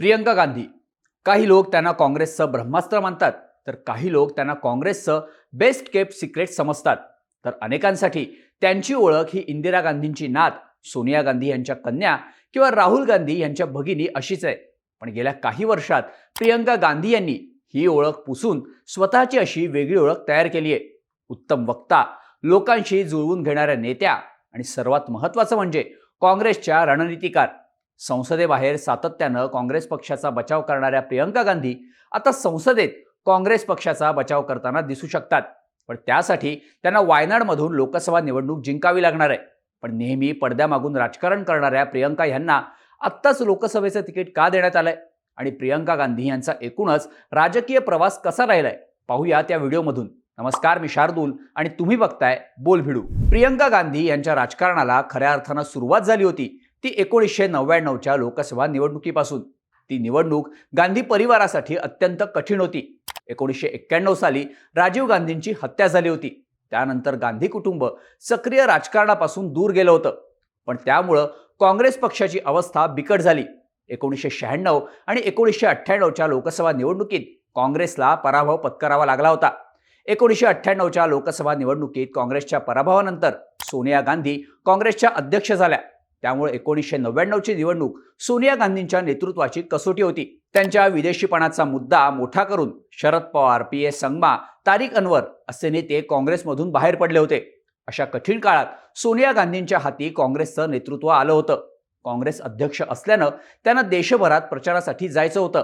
प्रियंका गांधी. काही लोक त्यांना काँग्रेसचं ब्रह्मास्त्र मानतात तर काही लोक त्यांना काँग्रेसचं बेस्ट केप सिक्रेट समजतात. तर अनेकांसाठी त्यांची ओळख ही इंदिरा गांधींची नात सोनिया गांधी यांच्या कन्या किंवा राहुल गांधी यांच्या भगिनी अशीच आहे. पण गेल्या काही वर्षात प्रियंका गांधी यांनी ही ओळख पुसून स्वतःची अशी वेगळी ओळख तयार केली आहे. उत्तम वक्ता लोकांशी जुळवून घेणाऱ्या नेत्या आणि सर्वात महत्त्वाचं म्हणजे काँग्रेसच्या रणनीतिकार. संसदेबाहेर सातत्यानं काँग्रेस पक्षाचा बचाव करणाऱ्या प्रियंका गांधी आता संसदेत काँग्रेस पक्षाचा बचाव करताना दिसू शकतात. पण त्यासाठी त्यांना वायनाडमधून लोकसभा निवडणूक जिंकावी लागणार आहे. पण नेहमी पडद्यामागून राजकारण करणाऱ्या प्रियंका यांना आत्ताच लोकसभेचं तिकीट का देण्यात आलंय? आणि प्रियंका गांधी यांचा एकूणच राजकीय प्रवास कसा राहिलाय? पाहूया त्या व्हिडिओमधून. नमस्कार मी शार्दूल आणि तुम्ही बघताय बोल भिडू प्रियंका गांधी यांच्या राजकारणाला खऱ्या अर्थानं सुरुवात झाली होती. ती एकोणीसशे नव्याण्णवच्या लोकसभा निवडणुकीपासून. ती निवडणूक गांधी परिवारासाठी अत्यंत कठीण होती. एकोणीसशे एक्क्याण्णव साली राजीव गांधींची हत्या झाली होती. त्यानंतर गांधी कुटुंब सक्रिय राजकारणापासून दूर गेलं होतं. पण त्यामुळं काँग्रेस पक्षाची अवस्था बिकट झाली. एकोणीसशे शहाण्णव आणि एकोणीसशे अठ्ठ्याण्णवच्या लोकसभा निवडणुकीत काँग्रेसला पराभव पत्करावा लागला होता. एकोणीसशे अठ्ठ्याण्णवच्या लोकसभा निवडणुकीत काँग्रेसच्या पराभवानंतर सोनिया गांधी काँग्रेसच्या अध्यक्ष झाल्या. त्यामुळे एकोणीसशे नव्याण्णवची निवडणूक सोनिया गांधींच्या नेतृत्वाची कसोटी होती. त्यांच्या विदेशीपणाचा मुद्दा मोठा करून शरद पवार पी. एस. संगमा तारिक अनवर असे नेते काँग्रेसमधून बाहेर पडले होते. अशा कठीण काळात सोनिया गांधींच्या हाती काँग्रेसचं नेतृत्व आलं होतं. काँग्रेस अध्यक्ष असल्यानं त्यांना देशभरात प्रचारासाठी जायचं होतं.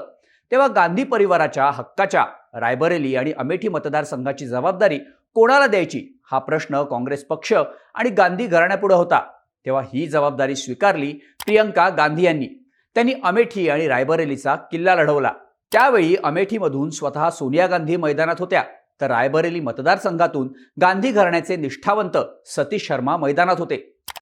तेव्हा गांधी परिवाराच्या हक्काच्या रायबरेली आणि अमेठी मतदारसंघाची जबाबदारी कोणाला द्यायची हा प्रश्न काँग्रेस पक्ष आणि गांधी घराण्यापुढे होता. तेव्हा ही जबाबदारी स्वीकारली प्रियंका गांधी यांनी. त्यांनी अमेठी आणि रायबरेलीचा किल्ला लढवला. त्यावेळी अमेठीमधून स्वतः सोनिया गांधी मैदानात होत्या. तर रायबरेली मतदारसंघातून गांधी घराण्याचे निष्ठावंत सतीश शर्मा मैदानात होते.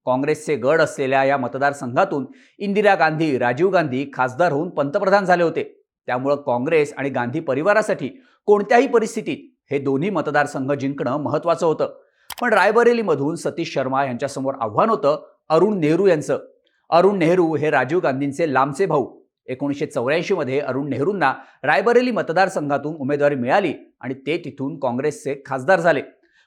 काँग्रेसचे गड असलेल्या या मतदारसंघातून इंदिरा गांधी राजीव गांधी खासदार होऊन पंतप्रधान झाले होते. त्यामुळं काँग्रेस आणि गांधी परिवारासाठी कोणत्याही परिस्थितीत हे दोन्ही मतदारसंघ जिंकणं महत्त्वाचं होतं. पण रायबरेलीमधून सतीश शर्मा यांच्यासमोर आव्हान होतं अरुण नेहरू यांचं. अरुण नेहरू हे राजीव गांधींचे लांबचे भाऊ. एकोणीसशे चौऱ्याऐंशीमध्ये अरुण नेहरूंना रायबरेली मतदारसंघातून उमेदवारी मिळाली आणि ते तिथून काँग्रेसचे खासदार झाले.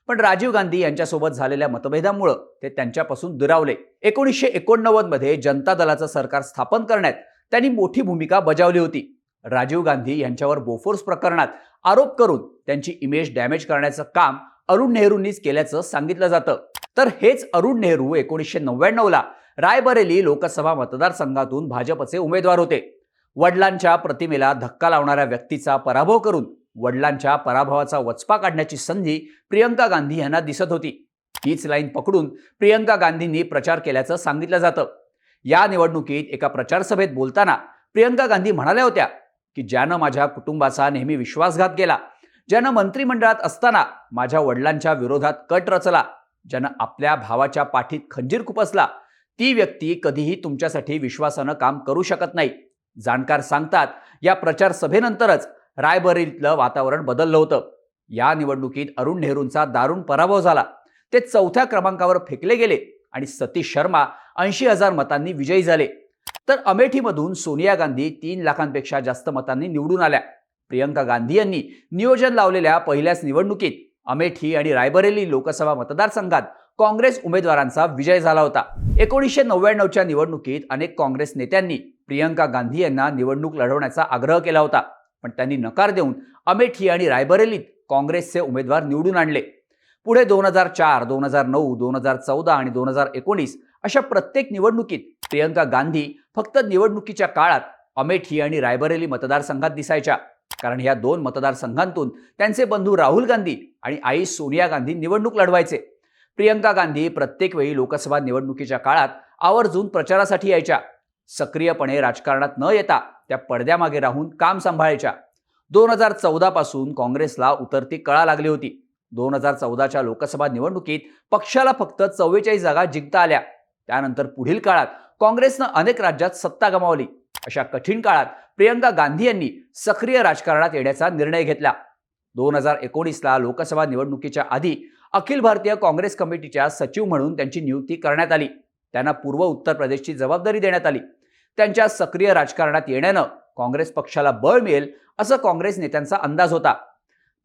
पण राजीव गांधी यांच्यासोबत झालेल्या मतभेदामुळं ते त्यांच्यापासून दुरावले. एकोणीसशे एकोणनव्वदमध्ये जनता दलाचं सरकार स्थापन करण्यात त्यांनी मोठी भूमिका बजावली होती. राजीव गांधी यांच्यावर बोफोर्स प्रकरणात आरोप करून त्यांची इमेज डॅमेज करण्याचं काम अरुण नेहरूंनीच केल्याचं सांगितलं जातं. तर हेच अरुण नेहरू एकोणीसशे नव्याण्णवला रायबरेली लोकसभा मतदारसंघातून भाजपचे उमेदवार होते. वडिलांच्या प्रतिमेला धक्का लावणाऱ्या व्यक्तीचा पराभव करून वडिलांच्या पराभवाचा वचपा काढण्याची संधी प्रियंका गांधी यांना दिसत होती. हीच लाईन पकडून प्रियंका गांधींनी प्रचार केल्याचं सांगितलं जातं. या निवडणुकीत एका प्रचार सभेत बोलताना प्रियंका गांधी म्हणाल्या होत्या की ज्यानं माझ्या कुटुंबाचा नेहमी विश्वासघात केला ज्यानं मंत्रिमंडळात असताना माझ्या वडिलांच्या विरोधात कट रचला ज्यानं आपल्या भावाच्या पाठीत खंजीर खुपसला ती व्यक्ती कधीही तुमच्यासाठी विश्वासानं काम करू शकत नाही. जाणकार सांगतात या प्रचार सभेनंतरच रायबरेलीतलं वातावरण बदललं होतं. या निवडणुकीत अरुण नेहरूंचा दारुण पराभव झाला. ते चौथ्या क्रमांकावर फेकले गेले आणि सतीश शर्मा ऐंशी हजार मतांनी विजयी झाले. तर अमेठीमधून सोनिया गांधी तीन लाखांपेक्षा जास्त मतांनी निवडून आल्या. प्रियंका गांधी यांनी नियोजन लावलेल्या पहिल्याच निवडणुकीत अमेठी आणि रायबरेली लोकसभा मतदारसंघात काँग्रेस उमेदवारांचा विजय झाला होता. एकोणीसशे नव्याण्णवच्या निवडणुकीत अनेक काँग्रेस नेत्यांनी प्रियंका गांधी यांना निवडणूक लढवण्याचा आग्रह केला होता. पण त्यांनी नकार देऊन अमेठी आणि रायबरेलीत काँग्रेसचे उमेदवार निवडून आणले. पुढे दोन हजार चार दोन हजार नऊ दोन हजार चौदा आणि दोन हजार एकोणीस अशा प्रत्येक निवडणुकीत प्रियंका गांधी फक्त निवडणुकीच्या काळात अमेठी आणि रायबरेली मतदारसंघात दिसायच्या. कारण या दोन मतदारसंघांतून त्यांचे बंधू राहुल गांधी आणि आई सोनिया गांधी निवडणूक लढवायचे. प्रियंका गांधी प्रत्येक वेळी लोकसभा निवडणुकीच्या काळात आवर्जून प्रचारासाठी यायच्या. सक्रियपणे राजकारणात न येता त्या पडद्यामागे राहून काम सांभाळायच्या. दोन हजार चौदा पासून काँग्रेसला उतरती कळा लागली होती. दोन हजार चौदाच्या लोकसभा निवडणुकीत पक्षाला फक्त चव्वेचाळीस जागा जिंकता आल्या. त्यानंतर पुढील काळात काँग्रेसनं अनेक राज्यात सत्ता गमावली. अशा कठीण काळात प्रियंका गांधी यांनी सक्रिय राजकारणात येण्याचा निर्णय घेतला. दोन हजार एकोणीसला लोकसभा निवडणुकीच्या आधी अखिल भारतीय काँग्रेस कमिटीच्या सचिव म्हणून त्यांची नियुक्ती करण्यात आली. त्यांना पूर्व उत्तर प्रदेशची जबाबदारी देण्यात आली. त्यांच्या सक्रिय राजकारणात येण्यानं काँग्रेस पक्षाला बळ मिळेल असं काँग्रेस नेत्यांचा अंदाज होता.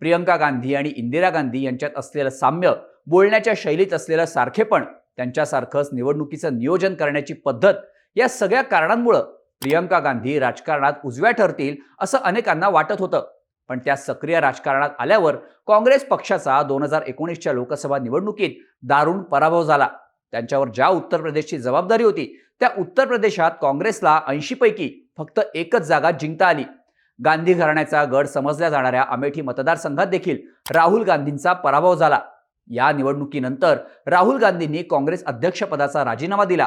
प्रियंका गांधी आणि इंदिरा गांधी यांच्यात असलेलं साम्य बोलण्याच्या शैलीत असलेलं सारखेपण त्यांच्यासारखंच निवडणुकीचं नियोजन करण्याची पद्धत या सगळ्या कारणांमुळं प्रियंका गांधी राजकारणात उजव्या ठरतील असं अनेकांना वाटत होतं. पण त्या सक्रिय राजकारणात आल्यावर काँग्रेस पक्षाचा दोन हजार एकोणीसच्या लोकसभा निवडणुकीत दारुण पराभव झाला. त्यांच्यावर ज्या उत्तर प्रदेशची जबाबदारी होती त्या उत्तर प्रदेशात काँग्रेसला ऐंशीपैकी फक्त एकच जागा जिंकता आली. गांधी घराण्याचा गड समजल्या जाणाऱ्या अमेठी मतदारसंघात देखील राहुल गांधींचा पराभव झाला. या निवडणुकीनंतर राहुल गांधींनी काँग्रेस अध्यक्षपदाचा राजीनामा दिला.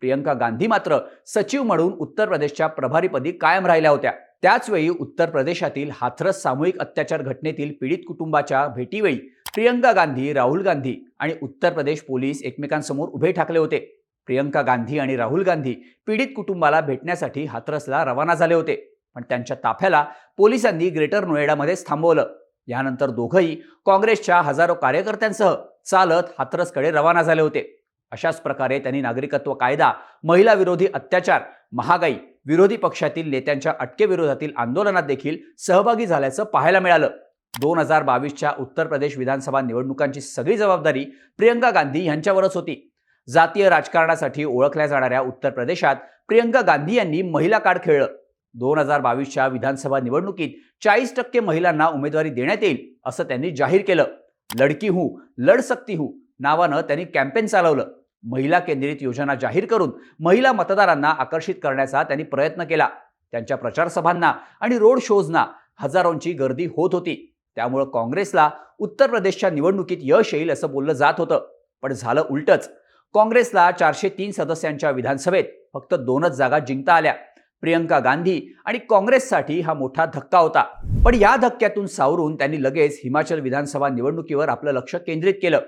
प्रियंका गांधी मात्र सचिव म्हणून उत्तर प्रदेशच्या प्रभारीपदी कायम राहिल्या होत्या. त्याचवेळी उत्तर प्रदेशातील हाथरस सामूहिक अत्याचार घटनेतील पीडित कुटुंबाच्या भेटीवेळी प्रियंका गांधी राहुल गांधी आणि उत्तर प्रदेश पोलीस एकमेकांसमोर उभे ठाकले होते. प्रियंका गांधी आणि राहुल गांधी पीडित कुटुंबाला भेटण्यासाठी हाथरसला रवाना झाले होते पण त्यांच्या ताफ्याला पोलिसांनी ग्रेटर नोएडामध्येच थांबवलं. यानंतर दोघंही काँग्रेसच्या हजारो कार्यकर्त्यांसह चालत हाथरसकडे रवाना झाले होते. अशाच प्रकारे त्यांनी नागरिकत्व कायदा महिला विरोधी अत्याचार महागाई विरोधी पक्षातील नेत्यांच्या अटकेविरोधातील आंदोलनात देखील सहभागी झाल्याचं पाहायला मिळालं. दोन हजार बावीसच्या उत्तर प्रदेश विधानसभा निवडणुकांची सगळी जबाबदारी प्रियंका गांधी यांच्यावरच होती. जातीय राजकारणासाठी ओळखल्या जाणाऱ्या उत्तर प्रदेशात प्रियंका गांधी यांनी महिला कार्ड खेळलं. दोन हजार बावीसच्या विधानसभा निवडणुकीत चाळीस टक्के महिलांना उमेदवारी देण्यात येईल असं त्यांनी जाहीर केलं. लडकी हूं लढ सकती हूं नावानं त्यांनी कॅम्पेन चालवलं. महिला केंद्रित योजना जाहीर करून महिला मतदारांना आकर्षित करण्याचा त्यांनी प्रयत्न केला. त्यांच्या प्रचारसभांना आणि रोड शोजना हजारोंची गर्दी होत होती. त्यामुळं काँग्रेसला उत्तर प्रदेशच्या निवडणुकीत यश येईल असं बोललं जात होतं. पण झालं उलटच. काँग्रेसला चारशे तीन सदस्यांच्या विधानसभेत फक्त दोनच जागा जिंकता आल्या. प्रियंका गांधी आणि काँग्रेससाठी हा मोठा धक्का होता. पण या धक्क्यातून सावरून त्यांनी लगेच हिमाचल विधानसभा निवडणुकीवर आपलं लक्ष केंद्रित केलं.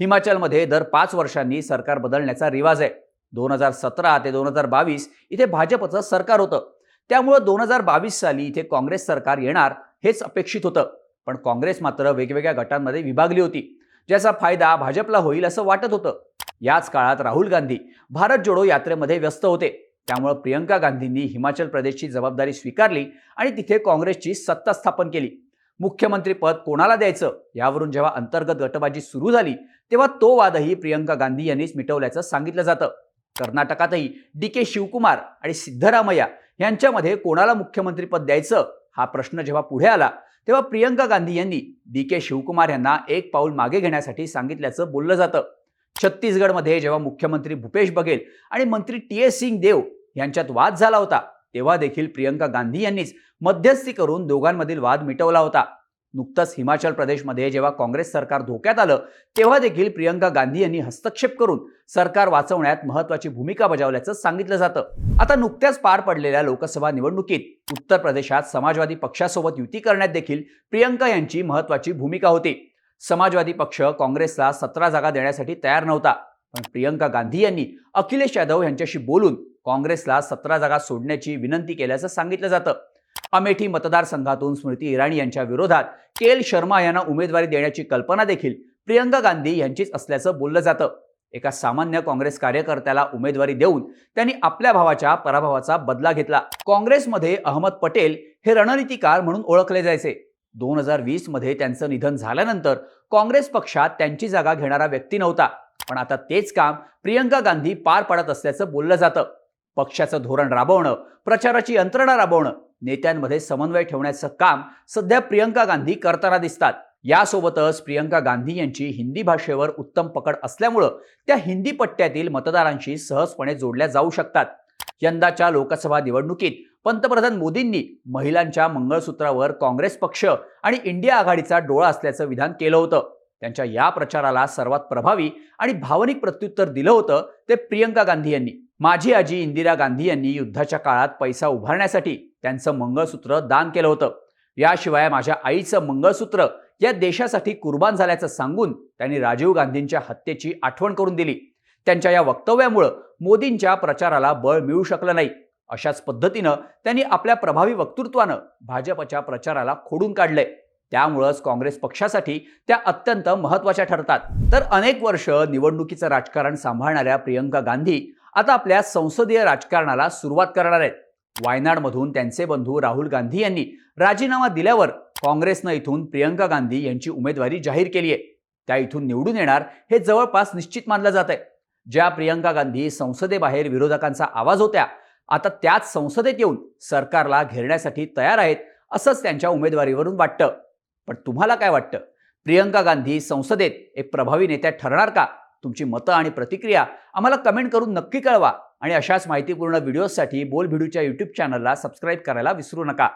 हिमाचलमध्ये दर पाच वर्षांनी सरकार बदलण्याचा रिवाज आहे. दोन हजार सतरा ते दोन हजार बावीस इथे भाजपचं सरकार होतं. त्यामुळं दोन हजार बावीस साली इथे काँग्रेस सरकार येणार हेच अपेक्षित होतं. पण काँग्रेस मात्र वेगवेगळ्या गटांमध्ये विभागली होती. ज्याचा फायदा भाजपला होईल असं वाटत होतं. याच काळात राहुल गांधी भारत जोडो यात्रेमध्ये व्यस्त होते. त्यामुळे प्रियंका गांधींनी हिमाचल प्रदेशची जबाबदारी स्वीकारली आणि तिथे काँग्रेसची सत्ता स्थापन केली. मुख्यमंत्रीपद कोणाला द्यायचं? यावरून जेव्हा अंतर्गत गटबाजी सुरू झाली तेव्हा तो वादही प्रियंका गांधी यांनीच मिटवल्याचं सांगितलं जातं. कर्नाटकातही डी के शिवकुमार आणि सिद्धरामय्या यांच्यामध्ये कोणाला मुख्यमंत्रीपद द्यायचं? हा प्रश्न जेव्हा पुढे आला तेव्हा प्रियंका गांधी यांनी डी के शिवकुमार यांना एक पाऊल मागे घेण्यासाठी सांगितल्याचं बोललं जातं. छत्तीसगडमध्ये जेव्हा मुख्यमंत्री भूपेश बघेल आणि मंत्री टी एस सिंग देव यांच्यात वाद झाला होता तेव्हा देखील प्रियंका गांधी यांनीच मध्यस्थी करून दोघांमधील वाद मिटवला होता. नुकतंच हिमाचल प्रदेशमध्ये जेव्हा काँग्रेस सरकार धोक्यात आलं तेव्हा देखील प्रियंका गांधी यांनी हस्तक्षेप करून सरकार वाचवण्यात महत्वाची भूमिका बजावल्याचं सांगितलं जातं. आता नुकत्याच पार पडलेल्या लोकसभा निवडणुकीत उत्तर प्रदेशात समाजवादी पक्षासोबत युती करण्यात देखील प्रियंका यांची महत्वाची भूमिका होती. समाजवादी पक्ष काँग्रेसला सतरा जागा देण्यासाठी तयार नव्हता पण प्रियंका गांधी यांनी अखिलेश यादव यांच्याशी बोलून काँग्रेसला सतरा जागा सोडण्याची विनंती केल्याचं सांगितलं जातं. अमेठी मतदारसंघातून स्मृती इराणी यांच्या विरोधात के एल शर्मा यांना उमेदवारी देण्याची कल्पना देखील प्रियंका गांधी यांचीच असल्याचं बोललं जातं. एका सामान्य काँग्रेस कार्यकर्त्याला उमेदवारी देऊन त्यांनी आपल्या भावाच्या पराभवाचा बदला घेतला. काँग्रेसमध्ये अहमद पटेल हे रणनीतिकार म्हणून ओळखले जायचे. दोन हजार वीसमध्ये त्यांचं निधन झाल्यानंतर काँग्रेस पक्षात त्यांची जागा घेणारा व्यक्ती नव्हता. पण आता तेच काम प्रियंका गांधी पार पाडत असल्याचं बोललं जातं. पक्षाचं धोरण राबवणं प्रचाराची यंत्रणा राबवणं नेत्यांमध्ये समन्वय ठेवण्याचं काम सध्या प्रियंका गांधी करताना दिसतात. यासोबतच प्रियंका गांधी यांची हिंदी भाषेवर उत्तम पकड असल्यामुळं त्या हिंदी पट्ट्यातील मतदारांशी सहजपणे जोडल्या जाऊ शकतात. यंदाच्या लोकसभा निवडणुकीत पंतप्रधान मोदींनी महिलांच्या मंगळसूत्रावर काँग्रेस पक्ष आणि इंडिया आघाडीचा डोळा असल्याचं विधान केलं होतं. त्यांच्या या प्रचाराला सर्वात प्रभावी आणि भावनिक प्रत्युत्तर दिलं होतं ते प्रियंका गांधी यांनी. माझी आजी इंदिरा गांधी यांनी युद्धाच्या काळात पैसा उभारण्यासाठी त्यांचं मंगळसूत्र दान केलं होतं. याशिवाय माझ्या आईचं मंगळसूत्र या देशासाठी कुर्बान झाल्याचं सांगून त्यांनी राजीव गांधींच्या हत्येची आठवण करून दिली. त्यांच्या या वक्तव्यामुळं मोदींच्या प्रचाराला बळ मिळू शकलं नाही. अशाच पद्धतीनं त्यांनी आपल्या प्रभावी वक्तृत्वानं भाजपच्या प्रचाराला खोडून काढले त्यामुळंच काँग्रेस पक्षासाठी त्या अत्यंत महत्त्वाच्या ठरतात. तर अनेक वर्ष निवडणुकीचं राजकारण सांभाळणाऱ्या प्रियंका गांधी आता आपल्या संसदीय राजकारणाला सुरुवात करणार आहेत. वायनाडमधून त्यांचे बंधू राहुल गांधी यांनी राजीनामा दिल्यावर काँग्रेसनं इथून प्रियंका गांधी यांची उमेदवारी जाहीर केली आहे. त्या इथून निवडून येणार हे जवळपास निश्चित मानलं जात आहे. ज्या प्रियंका गांधी संसदेबाहेर विरोधकांचा आवाज होत्या आता त्याच संसदेत येऊन सरकारला घेरण्यासाठी तयार आहेत असंच त्यांच्या उमेदवारीवरून वाटतं. पण तुम्हाला काय वाटतं? प्रियंका गांधी संसदेत एक प्रभावी नेत्या ठरणार का? तुमची मतं आणि प्रतिक्रिया आम्हाला कमेंट करून नक्की कळवा. आणि अशाच माहितीपूर्ण व्हिडिओजसाठी बोल भिडूच्या यूट्यूब चॅनलला सबस्क्राईब करायला विसरू नका.